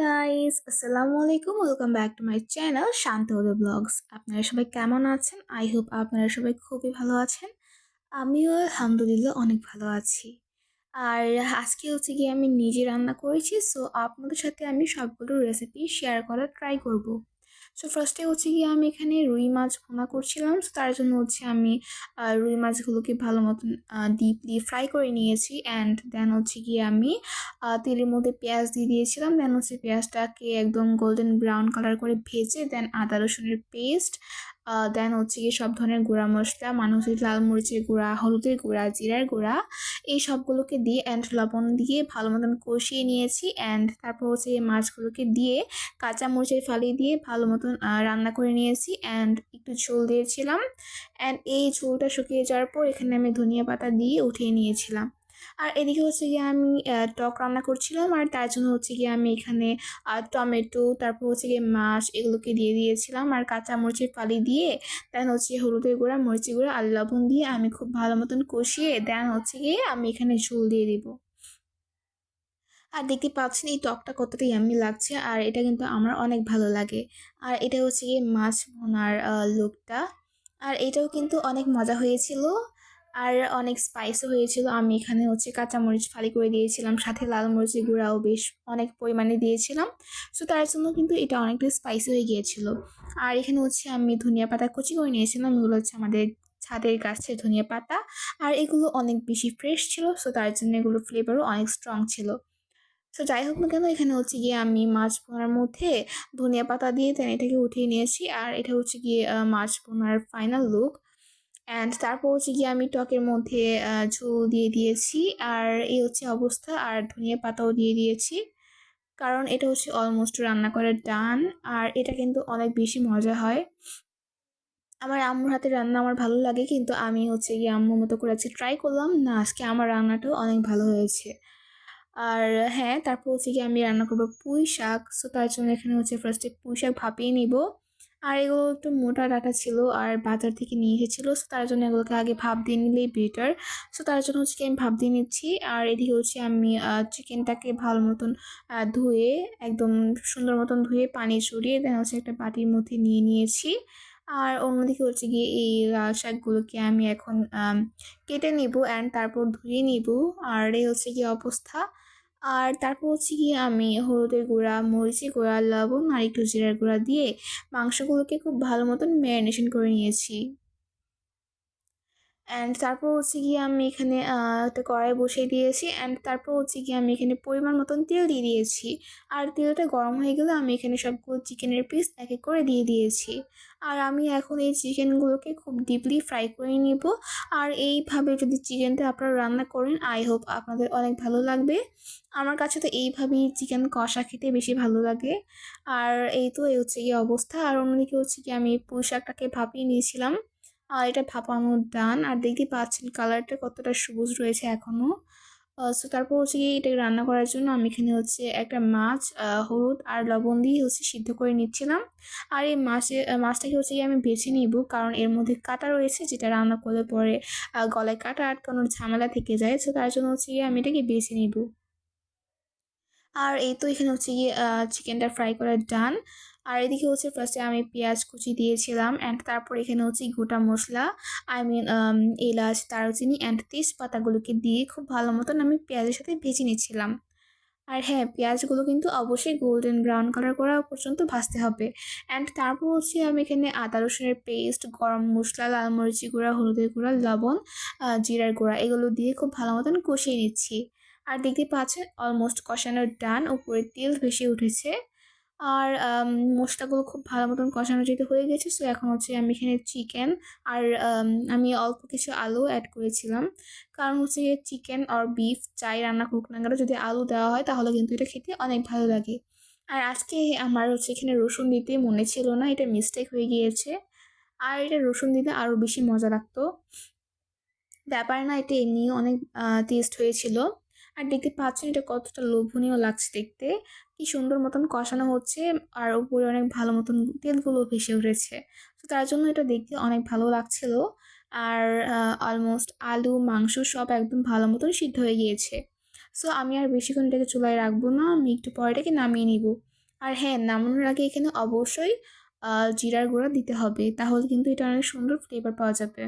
Guys আসসালামু আলাইকুম welcome back to my channel Shanta হলে ব্লগস আপনারা সবাই কেমন আছেন? আই হোপ আপনারা সবাই খুবই ভালো আছেন। আমিও আলহামদুলিল্লাহ অনেক ভালো আছি। আর আজকে হচ্ছে গিয়ে আমি নিজে রান্না করেছি সো আপনাদের সাথে আমি সবগুলো রেসিপি শেয়ার করার ট্রাই করব। সো ফার্স্টে হচ্ছে গিয়ে আমি এখানে রুই মাছ ভোনা করছিলাম। সো তার জন্য হচ্ছে আমি রুই মাছগুলোকে ভালো মতন ডিপলি ফ্রাই করে নিয়েছি। অ্যান্ড দেন হচ্ছে গিয়ে আমি তেলের মধ্যে পেঁয়াজ দিয়ে দিয়েছিলাম। দেন হচ্ছে পেঁয়াজটাকে একদম গোল্ডেন ব্রাউন কালার করে ভেজে দেন আদা রসুনের পেস্ট দেন হচ্ছে গিয়ে সব ধরনের গুঁড়া মশলা মানে হচ্ছে লাল মরিচের গুঁড়া, হলুদের গুঁড়া, জিরার গুঁড়া, এই সবগুলোকে দিয়ে অ্যান্ড লবণ দিয়ে ভালো মতন কষিয়ে নিয়েছি অ্যান্ড তারপর হচ্ছে এই মাছগুলোকে দিয়ে কাঁচা মরিচের ফালি দিয়ে ভালো মতন রান্না করে নিয়েছি অ্যান্ড একটু ঝোল দিয়েছিলাম অ্যান্ড এই ঝোলটা শুকিয়ে যাওয়ার পর এখানে আমি ধনিয়া পাতা দিয়ে উঠিয়ে নিয়েছিলাম। আর এদিকে হচ্ছে গিয়ে আমি টক রান্না করছিলাম আর তার জন্য হচ্ছে গিয়ে আমি এখানে টমেটো, তারপর হচ্ছে গিয়ে মাছ এগুলোকে দিয়ে দিয়েছিলাম আর কাঁচা মরিচের ফালি দিয়ে, দেন হচ্ছে হলুদের গুঁড়া, মরিচের গুঁড়া আর লবণ দিয়ে আমি খুব ভালো মতন কষিয়ে, দেন হচ্ছে গিয়ে আমি এখানে ঝোল দিয়ে দিব। আর দেখতে পাচ্ছেন এই টকটা কতটা ইয়াম্মি লাগছে আর এটা কিন্তু আমার অনেক ভালো লাগে। আর এটা হচ্ছে গিয়ে মাছ ভোনার লুকটা। আর এটাও কিন্তু অনেক মজা হয়েছিল। আর অনেক স্পাইসও হয়েছিল। আমি এখানে হচ্ছে কাঁচামরিচ ফালি করে দিয়েছিলাম, সাথে লাল মরিচের গুঁড়াও বেশ অনেক পরিমাণে দিয়েছিলাম। সো তার জন্য কিন্তু এটা অনেকটা স্পাইসি হয়ে গিয়েছিল। আর এখানে হচ্ছে আমি ধনিয়া পাতা কুচি করে নিয়েছিলাম। এগুলো হচ্ছে আমাদের ছাদের গাছের ধনিয়া পাতা। আর এগুলো অনেক বেশি ফ্রেশ ছিল সো তার জন্য এগুলো ফ্লেভারও অনেক স্ট্রং ছিল। সো যাই হোক না কেন, এখানে হচ্ছে গিয়ে আমি মাছ ভোনার মধ্যে ধনিয়া পাতা দিয়ে দেন এটাকে উঠিয়ে নিয়েছি। আর এটা হচ্ছে গিয়ে মাছ ভোনার ফাইনাল লুক অ্যান্ড তারপর হচ্ছে গিয়ে আমি টকের মধ্যে ঝোল দিয়ে দিয়েছি। আর এই হচ্ছে অবস্থা। আর ধনিয়া পাতাও দিয়ে দিয়েছি। কারণ এটা হচ্ছে অলমোস্ট রান্না করার ডান। আর এটা কিন্তু অনেক বেশি মজা হয়। আমার আম্মুর হাতে রান্না আমার ভালো লাগে। কিন্তু আমি হচ্ছে গিয়ে আম্মুর মতো করে আজকে ট্রাই করলাম। না, আজকে আমার রান্নাটাও অনেক ভালো হয়েছে। আর হ্যাঁ তারপর হচ্ছে গিয়ে আমি রান্না করব পুঁই শাক সো তার জন্য এখানে হচ্ছে ফার্স্টে পুঁই শাক ভাপিয়ে নিব। আর এগুলো একটু মোটা ডাটা ছিল আর বাজার থেকে নিয়ে এসেছিল সো তার জন্য এগুলোকে আগে ভাব দিয়ে নিলেই বেটার সো তার জন্য হচ্ছে কি আমি ভাব দিয়ে নিচ্ছি আর এদিকে হচ্ছে আমি চিকেনটাকে ভালো মতন ধুয়ে, একদম সুন্দর মতন ধুয়ে পানি ছড়িয়ে দেন হচ্ছে একটা বাটির মধ্যে নিয়ে নিয়েছি। আর অন্যদিকে হচ্ছে গিয়ে এই লাল শাকগুলোকে আমি এখন কেটে নিব অ্যান্ড তারপর ধুয়ে নিব। আর এই হচ্ছে গিয়ে অবস্থা। আর তারপর হচ্ছে গিয়ে আমি হলুদের গুঁড়া, মরিচের গুঁড়া, লবণ আর একটু জিরার গুঁড়া দিয়ে মাংসগুলোকে খুব ভালো মতন ম্যারিনেশন করে নিয়েছি। অ্যান্ড তারপর হচ্ছে গিয়ে আমি এখানে একটা কড়াই বসিয়ে দিয়েছি অ্যান্ড তারপর হচ্ছে গিয়ে আমি এখানে পরিমাণ মতন তেল দিয়ে দিয়েছি। আর তেলটা গরম হয়ে গেলে আমি এখানে সবগুলো চিকেনের পিস এক এক করে দিয়ে দিয়েছি। আর আমি এখন এই চিকেনগুলোকে খুব ডিপলি ফ্রাই করে নিব। আর এইভাবে যদি চিকেনটা আপনারা রান্না করেন আই হোপ আপনাদের অনেক ভালো লাগবে। আমার কাছে তো এইভাবেই চিকেন কষা খেতে বেশি ভালো লাগে। আর এই তো, এই হচ্ছে গিয়ে অবস্থা। আর অন্যদিকে হচ্ছে কি আমি পুঁই শাকটাকে ভাপিয়ে নিয়েছিলাম। আর এটা ভাপানো ডান। আর দেখতে পাচ্ছেন কালারটা কতটা সবুজ রয়েছে এখনও সো তারপর হচ্ছে কি এটাকে রান্না করার জন্য আমি এখানে হচ্ছে একটা মাছ হলুদ আর লবণ দিয়ে হচ্ছে সিদ্ধ করে নিচ্ছিলাম। আর এই মাছে মাছটাকে হচ্ছে কি আমি বেছে নিব কারণ এর মধ্যে কাটা রয়েছে যেটা রান্না করলে পরে গলায় কাটা আটকানোর ঝামেলা থেকে যায়। সো তার জন্য হচ্ছে গিয়ে আমি এটাকে বেছে নিব। আর এই তো এখানে হচ্ছে গিয়ে চিকেনটা ফ্রাই করা ডান। আর এদিকে হচ্ছে ফার্স্টে আমি পেঁয়াজ কুচি দিয়েছিলাম অ্যান্ড তারপর এখানে হচ্ছে গোটা মশলা আই মিন এলাচ, দারুচিনি অ্যান্ড তেজপাতাগুলোকে দিয়ে খুব ভালো মতন আমি পেঁয়াজের সাথে ভেজে নিচ্ছিলাম। আর হ্যাঁ পেঁয়াজগুলো কিন্তু অবশ্যই গোল্ডেন ব্রাউন কালার করা পর্যন্ত ভাজতে হবে। অ্যান্ড তারপর হচ্ছে আমি এখানে আদা রসুনের পেস্ট গরম মশলা লাল মরিচি গুঁড়া, হলুদের গুঁড়া, লবণ জিরার গুঁড়া এগুলো দিয়ে খুব ভালো মতন কষিয়ে নিচ্ছি। আর দেখতে পাচ্ছেন অলমোস্ট কষানোর ডান উপরে তেল ভেসে উঠেছে। আর মশলাগুলো খুব ভালো মতন কষানো যেতে হয়ে গেছে সো এখন হচ্ছে আমি এখানে চিকেন আর, আমি অল্প কিছু আলু অ্যাড করেছিলাম। কারণ হচ্ছে চিকেন আর বিফ চাই রান্না করুক না কেন, যদি আলু দেওয়া হয় তাহলে কিন্তু এটা খেতে অনেক ভালো লাগে। আর আজকে আমার হচ্ছে এখানে রসুন দিতে মনে ছিল না, এটা মিস্টেক হয়ে গিয়েছে। আর এটা রসুন দিলে আরও বেশি মজা লাগতো। ব্যাপার না, এটা এমনিও অনেক টেস্ট হয়েছিল। আর দেখতে পাচ্ছেন এটা কতটা লোভনীয় লাগছে দেখতে। কি সুন্দর মতন কষানো হচ্ছে আর উপরে অনেক ভালো মতন তেলগুলো ভেসে উঠেছে। তো তার জন্য এটা দেখতে অনেক ভালো লাগছিল। আর অলমোস্ট আলু, মাংস সব একদম ভালো মতন সিদ্ধ হয়ে গিয়েছে। সো আমি আর বেশিক্ষণ এটাকে চুলায় রাখব না, আমি একটু পরে এটাকে নামিয়ে নিব। আর হ্যাঁ নামানোর আগে এখানে অবশ্যই জিরার গুঁড়া দিতে হবে। তাহলে কিন্তু এটা অনেক সুন্দর ফ্লেভার পাওয়া যাবে।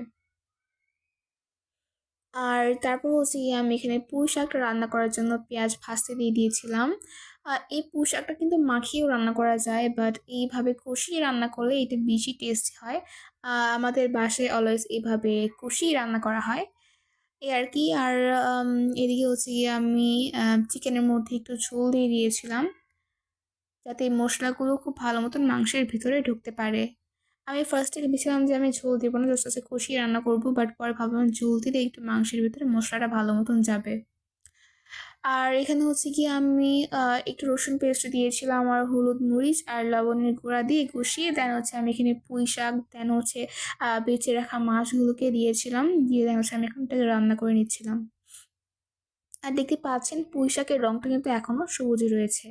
আর তারপর হচ্ছে গিয়ে আমি এখানে পুঁই শাকটা রান্না করার জন্য পেঁয়াজ ভাজতে দিয়ে দিয়েছিলাম। এই পুঁই শাকটা কিন্তু মাখিয়েও রান্না করা যায় বাট এইভাবে কষিয়ে রান্না করলে এটা বেশি টেস্টি হয়। আমাদের বাসায় অলওয়েজ এইভাবে কষিয়ে রান্না করা হয়। এই আর কি, আর এদিকে হচ্ছে গিয়ে আমি চিকেনের মধ্যে একটু ঝোল দিয়ে দিয়েছিলাম। যাতে মশলাগুলো খুব ভালো মতন মাংসের ভিতরে ঢুকতে পারে। আমি ফার্স্টে ভেবেছিলাম যে আমি ঝোল দিব না জাস্ট আছে কষিয়ে রান্না করব বাট পরে ভাবলাম ঝোল দিলে একটু মাংসের ভিতরে মশলাটা ভালো মতন যাবে। আর এখানে হচ্ছে কি আমি একটু রসুন পেস্ট দিয়েছিলাম আর হলুদ মরিচ আর লবণের গুঁড়া দিয়ে কষিয়ে দেন হচ্ছে আমি এখানে পুঁই শাক দেন হচ্ছে বেঁচে রাখা মাছগুলোকে দিয়েছিলাম, দিয়ে দেন হচ্ছে আমি এখানটাকে রান্না করে নিচ্ছিলাম। আর দেখতে পাচ্ছেন পুঁই শাকের রঙটা কিন্তু এখনও সবুজই রয়েছে।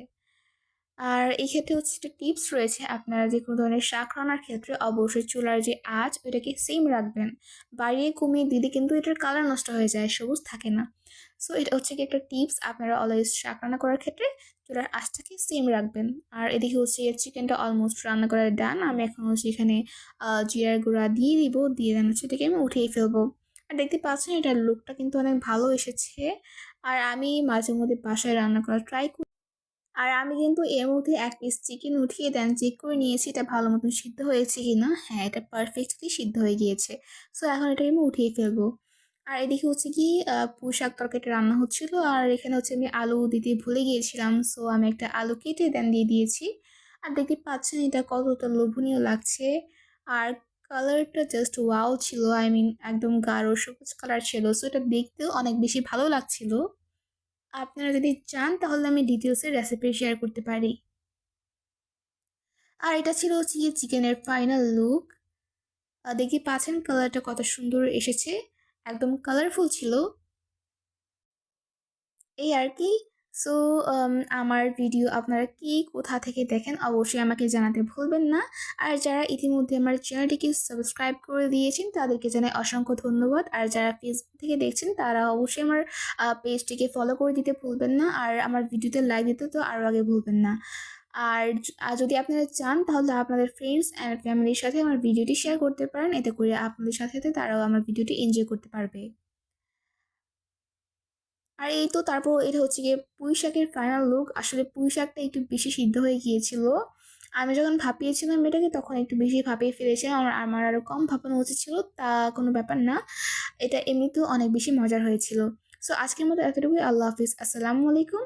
আর এই ক্ষেত্রে হচ্ছে একটা টিপস রয়েছে আপনারা যে কোনো ধরনের শাক রান্নার ক্ষেত্রে অবশ্যই চুলার যে আঁচ ওইটাকে সেম রাখবেন। বাড়িয়ে কমিয়ে দিলে কিন্তু এটার কালার নষ্ট হয়ে যায়, সবুজ থাকে না। সো এটা হচ্ছে কি একটা টিপস আপনারা অলওয়েজ শাক রান্না করার ক্ষেত্রে চুলার আঁচটাকে সেম রাখবেন। আর এদিকে হচ্ছে চিকেনটা অলমোস্ট রান্না করার ডান আমি এখন হচ্ছে এখানে জিরার গুঁড়া দিয়ে দিব, দিয়ে দেন হচ্ছে এটাকে আমি উঠিয়ে ফেলব। আর দেখতে পাচ্ছেন এটার লুকটা কিন্তু অনেক ভালো এসেছে। আর আমি মাঝে মধ্যে বাসায় রান্না করার ট্রাই করি আর আমি কিন্তু এর মধ্যে এক পিস চিকেন উঠিয়ে দেন চেক করে নিয়েছি, এটা ভালো মতন সিদ্ধ হয়েছে কি না হ্যাঁ এটা পারফেক্টলি সিদ্ধ হয়ে গিয়েছে। সো এখন এটাকে আমি উঠিয়ে ফেলব। আর এদিকে হচ্ছে কি পুঁই তরকারিটা রান্না হচ্ছিল, আর এখানে হচ্ছে আমি আলু দিতে ভুলে গিয়েছিলাম। সো আমি একটা আলু কেটে দেন দিয়ে দিয়েছি। আর দেখতে পাচ্ছেন এটা কতটা লোভনীয় লাগছে। আর কালারটা জাস্ট ওয়াও ছিল আই মিন একদম গাঢ় সবুজ কালার ছিল। সো এটা দেখতেও অনেক বেশি ভালো লাগছিল। আপনারা যদি চান, তাহলে আমি ডিটেলসের রেসিপি শেয়ার করতে পারি। আর এটা ছিল হচ্ছে চিকেনের ফাইনাল লুক দেখি পাচ্ছেন কালারটা কত সুন্দর এসেছে। একদম কালারফুল ছিল। এই আর কি সো আমার ভিডিও আপনারা কি, কোথা থেকে দেখেন, অবশ্যই আমাকে জানাতে ভুলবেন না। আর যারা ইতিমধ্যে আমার চ্যানেলটিকে সাবস্ক্রাইব করে দিয়েছেন, তাদেরকে জানাই অসংখ্য ধন্যবাদ। আর যারা ফেসবুক থেকে দেখছেন, তারা অবশ্যই আমার পেজটিকে ফলো করে দিতে ভুলবেন না। আর আমার ভিডিওতে লাইক দিতে তো আরও আগে ভুলবেন না। আর যদি আপনারা চান, তাহলে আপনাদের ফ্রেন্ডস অ্যান্ড ফ্যামিলির সাথে আমার ভিডিওটি শেয়ার করতে পারেন। এতে করে আপনাদের সাথে সাথে তারাও আমার ভিডিওটি এনজয় করতে পারবে। আর এই তো তারপর এটা হচ্ছে গিয়ে পুঁই শাকের ফাইনাল লুক আসলে পুঁই শাকটা একটু বেশি সিদ্ধ হয়ে গিয়েছিল। আমি যখন ভাপিয়েছিলাম এটাকে, তখন একটু বেশি ভাপিয়ে ফেলেছিলাম। আমার আমার আরও কম ভাপানো উচিত ছিল, তা কোনো ব্যাপার না। এটা এমনিতেও অনেক বেশি মজার হয়েছিল। সো আজকের মতো এতটুকুই। আল্লাহ হাফিজ। আসসালামু আলাইকুম।